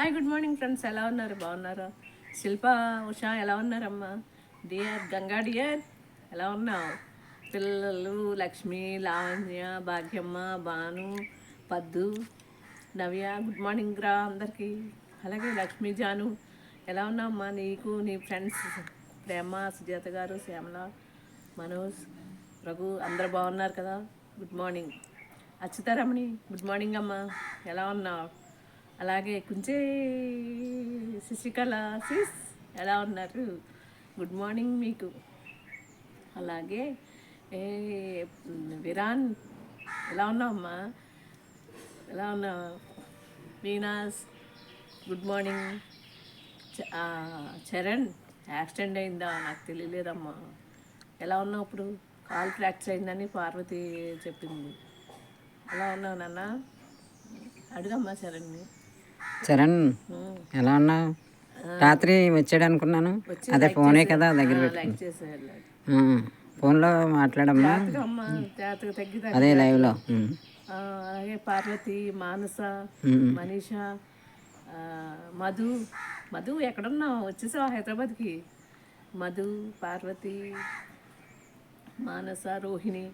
Hi good morning friends ఎలా ఉన్నారు? బాగున్నారా? శిల్ప ఉషా ఎలా ఉన్నారమ్మా? డియర్ గంగా డియర్ ఎలా ఉన్నావు? పిల్లలు లక్ష్మి లావణ్య భాగ్యమ్మ భాను పద్దు నవ్య గుడ్ మార్నింగ్ రా అందరికీ. అలాగే లక్ష్మి జాను ఎలా ఉన్నావమ్మా? నీకు నీ ఫ్రెండ్స్ ప్రేమ సుజాత గారు శ్యామల మనోజ్ రఘు అందరు బాగున్నారు కదా? Good morning Achyutaramani good morning అమ్మా. ఎలా ఉన్నావు? అలాగే కుంచే శశికళ సిస్ ఎలా ఉన్నారు? గుడ్ మార్నింగ్ మీకు. అలాగే ఏ విరాన్ ఎలా ఉన్నావమ్మా? ఎలా ఉన్నావు? వీనాస్ గుడ్ మార్నింగ్ చరణ్ యాక్సిడెంట్ అయిందా? నాకు తెలియలేదమ్మా. ఎలా ఉన్నావు ఇప్పుడు? కాల్ ఫ్రాక్చర్ అయిందని పార్వతి చెప్పింది. ఎలా ఉన్నావు నాన్న? అడుగమ్మా చరణ్ని. చరణ్ ఎలా ఉన్నావు? రాత్రి వచ్చాడు అనుకున్నాను. అదే ఫోనే కదా దగ్గర పెట్టు లైక్ చేసేయాలి ఆ, ఫోన్లో మాట్లాడమ్మా. అదే లైవ్లో. అలాగే పార్వతి మానస. మనీష మధు. మధు ఎక్కడున్నావు? వచ్చేసావా హైదరాబాద్కి? మధు పార్వతి మానస రోహిణి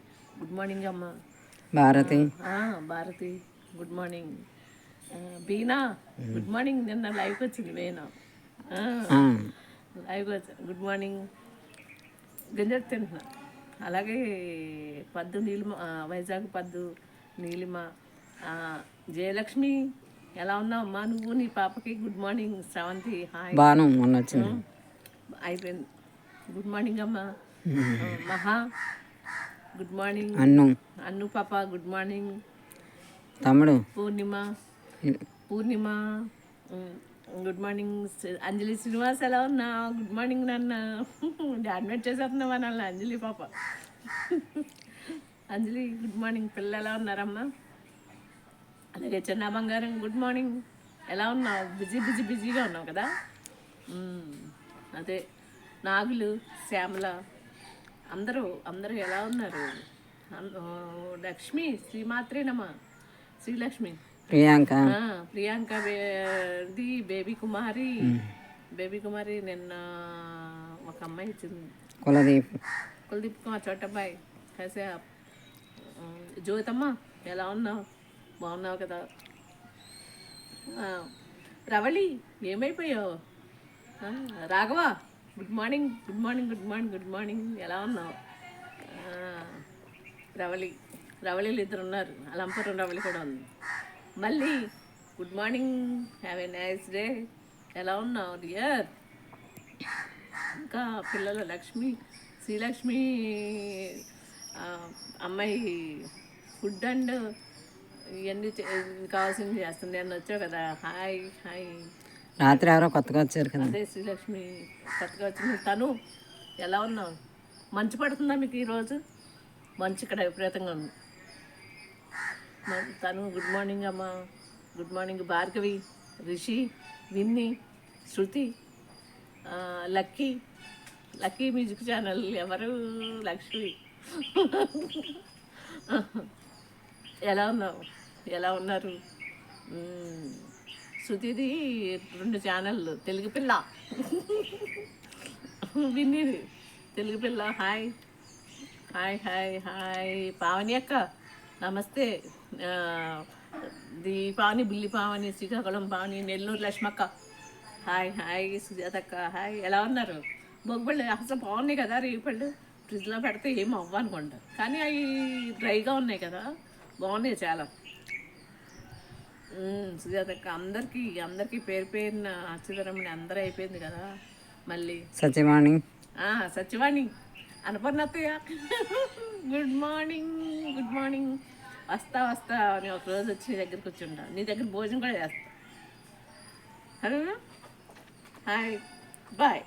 గుడ్ మార్నింగ్ అమ్మ. Bharathi. Bharathi good morning. Beena good morning. నిన్న లైవ్కి వచ్చింది బీనా ఆ, ఆ, లైవ్కి వచ్చి గుడ్ మార్నింగ్. గింజలు తింటున్నా. అలాగే పద్దు నీలిమ వైజాగ్ పద్దు నీలిమ జయలక్ష్మి ఎలా ఉన్నావు అమ్మా నువ్వు? నీ పాపకి good morning. Sravanthi hi. Banu మొన్న వచ్చింది. అయిపోయింది. గుడ్ మార్నింగ్ అమ్మా. Maha good morning. అన్ను. అన్ను పాప గుడ్ మార్నింగ్. తమ్ముడు. పూర్ణిమ. పూర్ణిమ గుడ్ మార్నింగ్ అంజలి శ్రీనివాస్ ఎలా ఉన్నా గుడ్ మార్నింగ్ నాన్న. అడ్మిట్ చేసేస్తున్నావా నాన్న? అంజలి పాప. Anjali good morning. పిల్లలు ఎలా ఉన్నారమ్మా? అలాగే చిన్న బంగారం గుడ్ మార్నింగ్. ఎలా ఉన్నావు? బిజీ బిజీ బిజీగా ఉన్నావు కదా? అదే నాగులు శ్యామల అందరూ అందరూ ఎలా ఉన్నారు? Lakshmi శ్రీమాత్రేనమ్మా Srilakshmi. Priyanka. Priyanka the baby Kumari. Baby Kumari నిన్న ఒక అమ్మాయి ఇచ్చింది. కులదీప్. కుల్దీప్ కుమార్ చోటబ్బాయి కసే జ్యోతమ్మ ఎలా ఉన్నావు? బాగున్నావు కదా? Ravali ఏమైపోయావు? Raghava good morning good morning good morning good morning ఎలా ఉన్నావు? రవళి రవళిలు ఇద్దరు ఉన్నారు. అలంపురం రవళి కూడా ఉంది. మళ్ళీ. Good morning have a nice day ఎలా ఉన్నావు డియర్ ఇంకా పిల్లలు లక్ష్మి శ్రీలక్ష్మి అమ్మాయి ఫుడ్ అండ్ ఇవన్నీ కావాల్సింది చేస్తుంది. అని వచ్చావు కదా? హాయ్ హాయ్ రాత్రి ఎవరో కొత్తగా వచ్చారు కదా. అదే శ్రీలక్ష్మి కొత్తగా వచ్చింది. తను ఎలా ఉన్నావు? మంచు పడుతుందా మీకు ఈరోజు? మంచు ఇక్కడ విపరీతంగా ఉంది. తను గుడ్ మార్నింగ్ అమ్మ good morning Bhargavi Rishi Vinni Shruti Lucky Lucky music channel ఎవరు? లక్ష్మి ఎలా ఉన్నావు? ఎలా ఉన్నారు? శృతిది రెండు ఛానళ్ళు తెలుగు పిల్ల. విన్నీది తెలుగు పిల్ల. Hi hi hi hi Pavani అక్క. నమస్తే. ఆ, ది పావని బుల్లి పావని శ్రీకాకుళం పావని నెల్లూరు లక్ష్మక్క. హాయ్ హాయ్ సుజాత అక్క హాయ్ ఎలా ఉన్నారు? బొగ్గుపళ్ళు అసలు బాగున్నాయి కదా రేపళ్ళు ఫ్రిడ్జ్లో పెడితే ఏం అవ్వనుకుంటారు కానీ అవి డ్రైగా ఉన్నాయి కదా. బాగున్నాయి చాలా. మ్మ్, సుజాత అక్క అందరికీ అందరికీ పేరు పేరున అచ్యుతరమణి అందరూ అయిపోయింది కదా మళ్ళీ. సత్యవాణి సత్యవాణి. అనపర్ణత్తయ్య. గుడ్ మార్నింగ్ గుడ్ మార్నింగ్ వస్తా వస్తా అని ఒక రోజు వచ్చి నీ దగ్గర వచ్చి నీ దగ్గర భోజనం కూడా చేస్తా. సరేనా హాయ్. బాయ్.